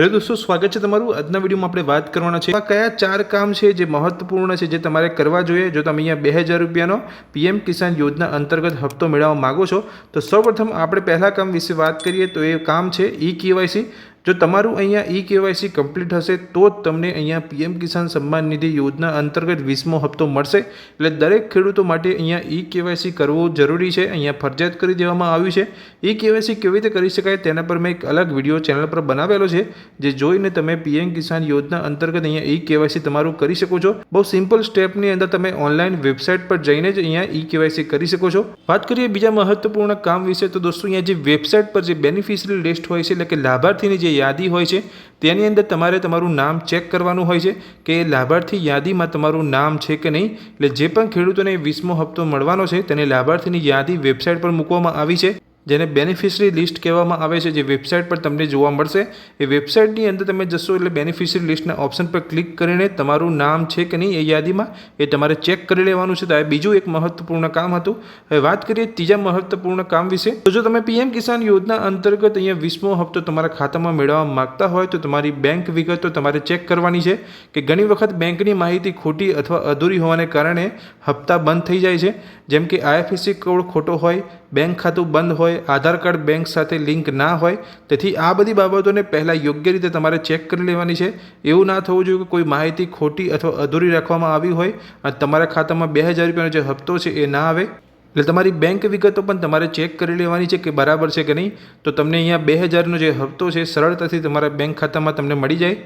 Hello દોસ્તો, સ્વાગત છે તમારું. આજના વિડીયોમાં આપણે વાત કરવાના છે કયા ચાર કામ છે જે મહત્વપૂર્ણ છે જે તમારે કરવા જોઈએ? જો તમે અહીંયા બે હજાર રૂપિયાનો પીએમ કિસાન યોજના અંતર્ગત હપ્તો મેળવવા માગો છો, તો સૌપ્રથમ આપણે પહેલા કામ વિશે વાત કરીએ તો એ કામ છે ઈ કેવાયસી. જો તમારું અહીંયા ઈ કેવાયસી કમ્પ્લીટ હશે, તો જ તમને અહીંયા પીએમ કિસાન સન્માન નિધિ યોજના અંતર્ગત વીસમો હપ્તો મળશે. એટલે દરેક ખેડૂતો માટે અહીંયા ઈ કેવાયસી કરવું જરૂરી છે. અહીંયા ફરજિયાત કરી દેવામાં આવ્યું છે. ઈ કેવાયસી કેવી રીતે કરી શકાય તેના પર મેં એક અલગ વીડિયો ચેનલ પર બનાવેલો છે, જે જોઈને તમે પીએમ કિસાન યોજના અંતર્ગત અહીંયા ઈ કેવાયસી તમારું કરી શકો છો. બહુ સિમ્પલ સ્ટેપની અંદર તમે ઓનલાઈન વેબસાઇટ પર જઈને જ અહીંયા ઈ કેવાયસી કરી શકો છો. વાત કરીએ બીજા મહત્વપૂર્ણ કામ વિશે, તો દોસ્તો, અહીંયા જે વેબસાઇટ પર જે બેનિફિશરી લિસ્ટ હોય છે, એટલે કે લાભાર્થીની જે યાદી હોય છે, તેની અંદર તમારે તમારું નામ ચેક કરવાનું હોય છે કે લાભાર્થી યાદીમાં તમારું નામ છે કે નહીં. એટલે જે પણ ખેડૂતોને વીસમો હપ્તો મળવાનો છે, તેને લાભાર્થીની યાદી વેબસાઇટ પર મૂકવામાં આવી છે. જેને બેનિફિશરી લિસ્ટ કહેવામાં આવે છે, જે વેબસાઇટ પર તમને જોવા મળશે. એ વેબસાઇટની અંદર તમે જશો એટલે બેનિફિશરી લિસ્ટના ઓપ્શન પર ક્લિક કરીને તમારું નામ છે કે નહીં એ યાદીમાં એ તમારે ચેક કરી લેવાનું છે. તો આ બીજું એક મહત્વપૂર્ણ કામ હતું. હવે વાત કરીએ ત્રીજા મહત્વપૂર્ણ કામ વિશે. તો જો તમે પીએમ કિસાન યોજના અંતર્ગત અહીંયા વીસમો હપ્તો તમારા ખાતામાં મેળવવા માગતા હોય તો તમારી બેંક વિગતો તમારે ચેક કરવાની છે કે ઘણી વખત બેંકની માહિતી ખોટી અથવા અધૂરી હોવાને કારણે હપ્તા બંધ થઈ જાય છે. જેમ કે આઈએફએસસી કોડ ખોટો હોય બેંક ખાતું બંધ હોય, આધાર કાર્ડ બેંક સાથે લિંક ના હોય, તેથી આ બધી બાબતોને પહેલાં યોગ્ય રીતે તમારે ચેક કરી લેવાની છે. એવું ના થવું જોઈએ કે કોઈ માહિતી ખોટી અથવા અધૂરી રાખવામાં આવી હોય અને તમારા ખાતામાં બે હજાર રૂપિયાનો જે હપ્તો છે એ ના આવે. એટલે તમારી બેંક વિગતો પણ તમારે ચેક કરી લેવાની છે કે બરાબર છે કે નહીં. તો તમને અહીંયા બે હજારનો જે હપ્તો છે, સરળતાથી તમારા બેંક ખાતામાં તમને મળી જાય.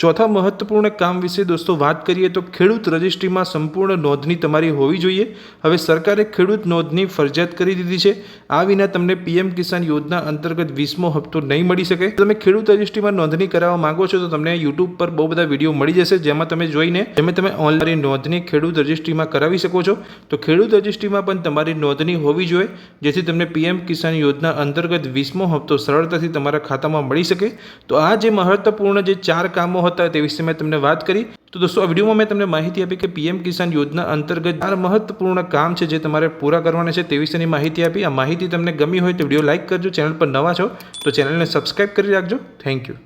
ચોથા મહત્વપૂર્ણ કામ વિશે દોસ્તો વાત કરીએ તો ખેડૂત રજિસ્ટ્રીમાં સંપૂર્ણ નોંધણી તમારી હોવી જોઈએ. હવે સરકારે ખેડૂત નોંધણી ફરજિયાત કરી દીધી છે. આ વિના તમને પીએમ કિસાન યોજના અંતર્ગત વીસમો હપ્તો નહીં મળી શકે. તમે ખેડૂત રજિસ્ટ્રીમાં નોંધણી કરાવવા માંગો છો તો તમને યુટ્યુબ પર બહુ બધા વીડિયો મળી જશે, જેમાં તમે જોઈને જેમાં તમે ઓનલાઈન નોંધણી ખેડૂત રજિસ્ટ્રીમાં કરાવી શકો છો. તો ખેડૂત રજિસ્ટ્રીમાં પણ તમારી નોંધણી હોવી જોઈએ, જેથી તમને પીએમ કિસાન યોજના અંતર્ગત વીસમો હપ્તો સરળતાથી તમારા ખાતામાં મળી શકે. તો આ જે મહત્વપૂર્ણ જે ચાર કામો હતા તે વિશે મેં તમને વાત કરી. તો દોસ્તો, આ વિડીયોમાં મેં તમને માહિતી આપી કે પીએમ કિસાન યોજના અંતર્ગત ચાર મહત્વપૂર્ણ કામ છે જે તમારે પૂરા કરવાના છે તે વિશેની માહિતી આપી. આ માહિતી તમને ગમી હોય તો વીડિયો લાઇક કરજો, ચેનલ પર નવા છો તો ચેનલને સબસ્ક્રાઇબ કરી રાખજો. Thank you.